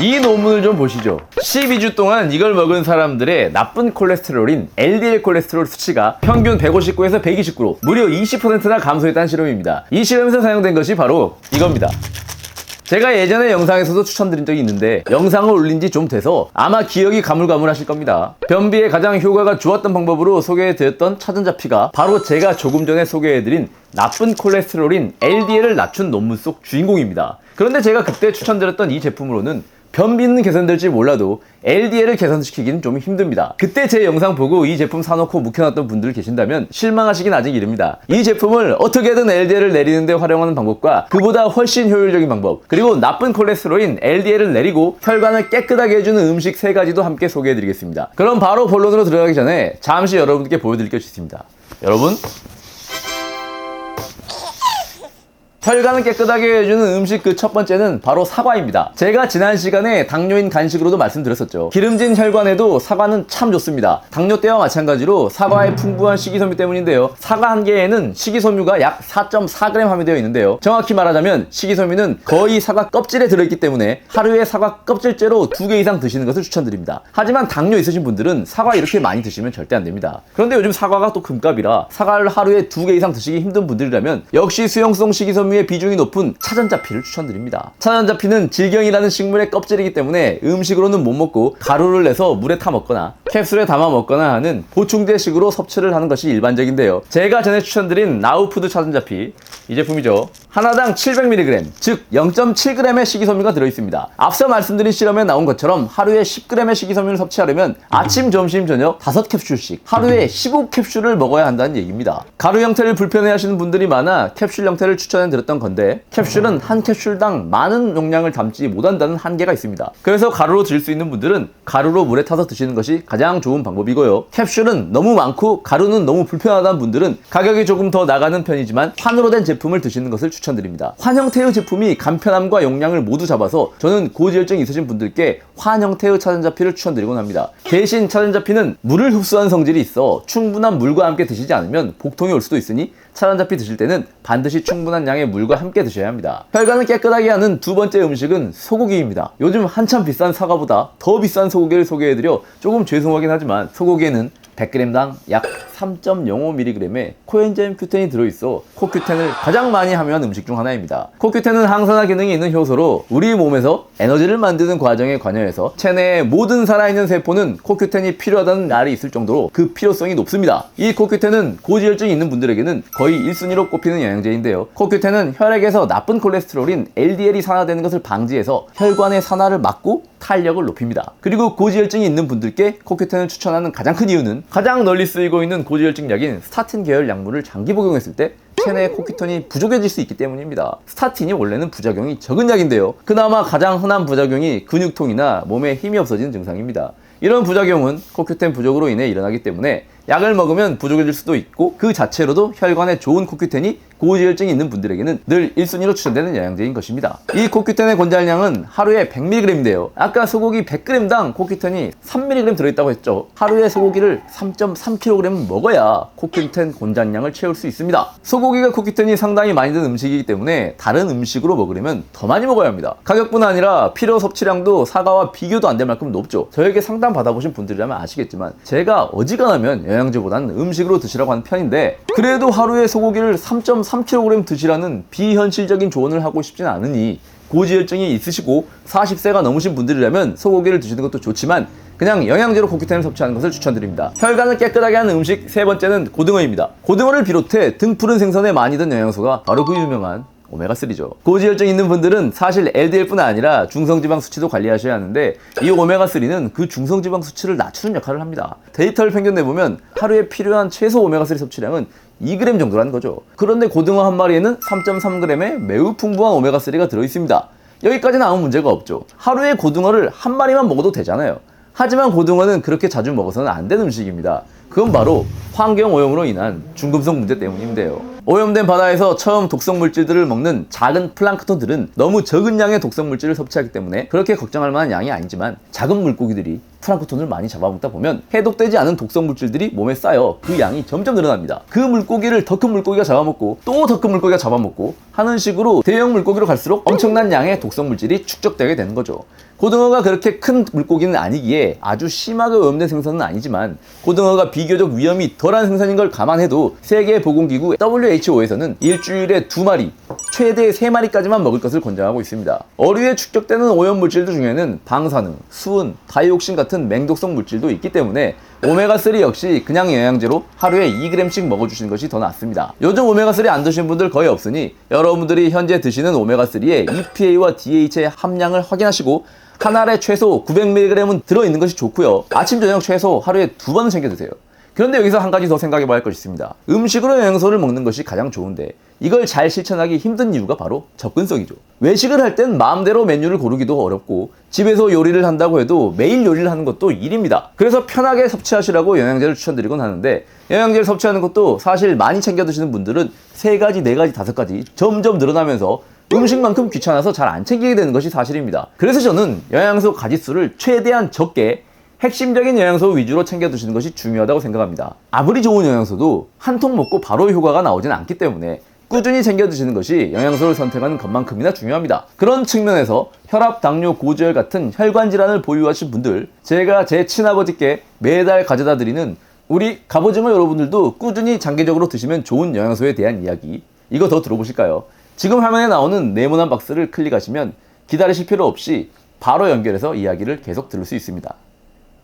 이 논문을 좀 보시죠. 12주 동안 이걸 먹은 사람들의 나쁜 콜레스테롤인 LDL 콜레스테롤 수치가 평균 159에서 129로 무려 20%나 감소했다는 실험입니다. 이 실험에서 사용된 것이 바로 이겁니다. 제가 예전에 영상에서도 추천드린 적이 있는데 영상을 올린 지 좀 돼서 아마 기억이 가물가물하실 겁니다. 변비에 가장 효과가 좋았던 방법으로 소개해드렸던 차전자피가 바로 제가 조금 전에 소개해드린 나쁜 콜레스테롤인 LDL을 낮춘 논문 속 주인공입니다. 그런데 제가 그때 추천드렸던 이 제품으로는 변비는 개선될지 몰라도 LDL을 개선시키기는 좀 힘듭니다. 그때 제 영상 보고 이 제품 사놓고 묵혀놨던 분들 계신다면 실망하시긴 아직 이릅니다. 이 제품을 어떻게든 LDL을 내리는데 활용하는 방법과 그보다 훨씬 효율적인 방법 그리고 나쁜 콜레스테롤인 LDL을 내리고 혈관을 깨끗하게 해주는 음식 세 가지도 함께 소개해드리겠습니다. 그럼 바로 본론으로 들어가기 전에 잠시 여러분께 보여드릴 것이 있습니다. 여러분 혈관을 깨끗하게 해주는 음식 그 첫 번째는 바로 사과입니다. 제가 지난 시간에 당뇨인 간식으로도 말씀드렸었죠. 기름진 혈관에도 사과는 참 좋습니다. 당뇨 때와 마찬가지로 사과의 풍부한 식이섬유 때문인데요. 사과 한 개에는 식이섬유가 약 4.4g 함유되어 있는데요. 정확히 말하자면 식이섬유는 거의 사과 껍질에 들어있기 때문에 하루에 사과 껍질째로 두 개 이상 드시는 것을 추천드립니다. 하지만 당뇨 있으신 분들은 사과 이렇게 많이 드시면 절대 안 됩니다. 그런데 요즘 사과가 또 금값이라 사과를 하루에 두 개 이상 드시기 힘든 분들이라면 역시 수용성 식이섬유 의 비중이 높은 차전자피를 추천드립니다. 차전자피는 질경이라는 식물의 껍질이기 때문에 음식으로는 못 먹고 가루를 내서 물에 타 먹거나 캡슐에 담아 먹거나 하는 보충제식으로 섭취를 하는 것이 일반적인데요. 제가 전에 추천드린 나우푸드 차전자피 이 제품이죠. 하나당 700mg, 즉 0.7g의 식이섬유가 들어있습니다. 앞서 말씀드린 실험에 나온 것처럼 하루에 10g의 식이섬유를 섭취하려면 아침, 점심, 저녁 5캡슐씩 하루에 15캡슐을 먹어야 한다는 얘기입니다. 가루 형태를 불편해 하시는 분들이 많아 캡슐 형태를 추천해 드렸 던 건데 캡슐은 한 캡슐당 많은 용량을 담지 못한다는 한계가 있습니다. 그래서 가루로 드실 수 있는 분들은 가루로 물에 타서 드시는 것이 가장 좋은 방법이고요. 캡슐은 너무 많고 가루는 너무 불편하다는 분들은 가격이 조금 더 나가는 편이지만 환으로 된 제품을 드시는 것을 추천드립니다. 환 형태의 제품이 간편함과 용량을 모두 잡아서 저는 고지혈증 있으신 분들께 환 형태의 차전자피를 추천드리곤 합니다. 대신 차전자피는 물을 흡수한 성질이 있어 충분한 물과 함께 드시지 않으면 복통이 올 수도 있으니 차전자피 드실 때는 반드시 충분한 양의 물과 함께 드셔야 합니다. 혈관을 깨끗하게 하는 두 번째 음식은 소고기입니다. 요즘 한참 비싼 사과보다 더 비싼 소고기를 소개해드려 조금 죄송하긴 하지만 소고기에는 100g당 약 3.05mg의 코엔자임 큐텐이 들어있어 코큐텐을 가장 많이 함유한 음식 중 하나입니다. 코큐텐은 항산화 기능이 있는 효소로 우리 몸에서 에너지를 만드는 과정에 관여해서 체내의 모든 살아있는 세포는 코큐텐이 필요하다는 말이 있을 정도로 그 필요성이 높습니다. 이 코큐텐은 고지혈증이 있는 분들에게는 거의 1순위로 꼽히는 영양제인데요. 코큐텐은 혈액에서 나쁜 콜레스테롤인 LDL이 산화되는 것을 방지해서 혈관의 산화를 막고 탄력을 높입니다. 그리고 고지혈증이 있는 분들께 코큐텐을 추천하는 가장 큰 이유는 가장 널리 쓰이고 있는 고지혈증 약인 스타틴 계열 약물을 장기 복용했을 때 체내의 코큐텐이 부족해질 수 있기 때문입니다. 스타틴이 원래는 부작용이 적은 약인데요. 그나마 가장 흔한 부작용이 근육통이나 몸에 힘이 없어지는 증상입니다. 이런 부작용은 코큐텐 부족으로 인해 일어나기 때문에 약을 먹으면 부족해질 수도 있고 그 자체로도 혈관에 좋은 코큐텐이 고지혈증이 있는 분들에게는 늘 1순위로 추천되는 영양제인 것입니다. 이 코큐텐의 권장량은 하루에 100mg인데요. 아까 소고기 100g당 코큐텐이 3mg 들어있다고 했죠. 하루에 소고기를 3.3kg 먹어야 코큐텐 권장량을 채울 수 있습니다. 소고기가 코큐텐이 상당히 많이 든 음식이기 때문에 다른 음식으로 먹으려면 더 많이 먹어야 합니다. 가격뿐 아니라 필요 섭취량도 사과와 비교도 안 될 만큼 높죠. 저에게 상담 받아보신 분들이라면 아시겠지만 제가 어지간하면 영양제보다는 음식으로 드시라고 하는 편인데 그래도 하루에 소고기를 3.3kg 드시라는 비현실적인 조언을 하고 싶진 않으니 고지혈증이 있으시고 40세가 넘으신 분들이라면 소고기를 드시는 것도 좋지만 그냥 영양제로 코큐텐을 섭취하는 것을 추천드립니다. 혈관을 깨끗하게 하는 음식 세 번째는 고등어입니다. 고등어를 비롯해 등푸른 생선에 많이 든 영양소가 바로 그 유명한 오메가3죠. 고지혈증 있는 분들은 사실 LDL뿐 아니라 중성지방 수치도 관리하셔야 하는데 이 오메가3는 그 중성지방 수치를 낮추는 역할을 합니다. 데이터를 평균내보면 하루에 필요한 최소 오메가3 섭취량은 2g 정도라는 거죠. 그런데 고등어 한 마리에는 3.3g의 매우 풍부한 오메가3가 들어있습니다. 여기까지는 아무 문제가 없죠. 하루에 고등어를 한 마리만 먹어도 되잖아요. 하지만 고등어는 그렇게 자주 먹어서는 안 되는 음식입니다. 그건 바로 환경 오염으로 인한 중금속 문제 때문인데요. 오염된 바다에서 처음 독성 물질들을 먹는 작은 플랑크톤들은 너무 적은 양의 독성 물질을 섭취하기 때문에 그렇게 걱정할 만한 양이 아니지만 작은 물고기들이 프랑크톤을 많이 잡아먹다 보면 해독되지 않은 독성 물질들이 몸에 쌓여 그 양이 점점 늘어납니다. 그 물고기를 더 큰 물고기가 잡아먹고 또 더 큰 물고기가 잡아먹고 하는 식으로 대형 물고기로 갈수록 엄청난 양의 독성 물질이 축적되게 되는 거죠. 고등어가 그렇게 큰 물고기는 아니기에 아주 심하게 오염된 생선은 아니지만 고등어가 비교적 위험이 덜한 생선인 걸 감안해도 세계보건기구 WHO에서는 일주일에 두 마리, 최대 세 마리까지만 먹을 것을 권장하고 있습니다. 어류에 축적되는 오염 물질들 중에는 방사능, 수은, 다이옥신 같은 맹독성 물질도 있기 때문에 오메가3 역시 그냥 영양제로 하루에 2g씩 먹어주시는 것이 더 낫습니다. 요즘 오메가3 안 드시는 분들 거의 없으니 여러분들이 현재 드시는 오메가3의 EPA와 DHA의 함량을 확인하시고 한 알에 최소 900mg은 들어있는 것이 좋고요. 아침, 저녁 최소 하루에 두 번은 챙겨 드세요. 그런데 여기서 한 가지 더 생각해 봐야 할 것이 있습니다. 음식으로 영양소를 먹는 것이 가장 좋은데 이걸 잘 실천하기 힘든 이유가 바로 접근성이죠. 외식을 할 땐 마음대로 메뉴를 고르기도 어렵고 집에서 요리를 한다고 해도 매일 요리를 하는 것도 일입니다. 그래서 편하게 섭취하시라고 영양제를 추천드리곤 하는데 영양제를 섭취하는 것도 사실 많이 챙겨 드시는 분들은 세 가지, 네 가지, 다섯 가지 점점 늘어나면서 음식만큼 귀찮아서 잘 안 챙기게 되는 것이 사실입니다. 그래서 저는 영양소 가짓수를 최대한 적게 핵심적인 영양소 위주로 챙겨 두시는 것이 중요하다고 생각합니다. 아무리 좋은 영양소도 한 통 먹고 바로 효과가 나오진 않기 때문에 꾸준히 챙겨 드시는 것이 영양소를 선택하는 것만큼이나 중요합니다. 그런 측면에서 혈압, 당뇨, 고지혈 같은 혈관 질환을 보유하신 분들, 제가 제 친아버지께 매달 가져다 드리는 우리 갑오징어 여러분들도 꾸준히 장기적으로 드시면 좋은 영양소에 대한 이야기, 이거 더 들어보실까요? 지금 화면에 나오는 네모난 박스를 클릭하시면 기다리실 필요 없이 바로 연결해서 이야기를 계속 들을 수 있습니다.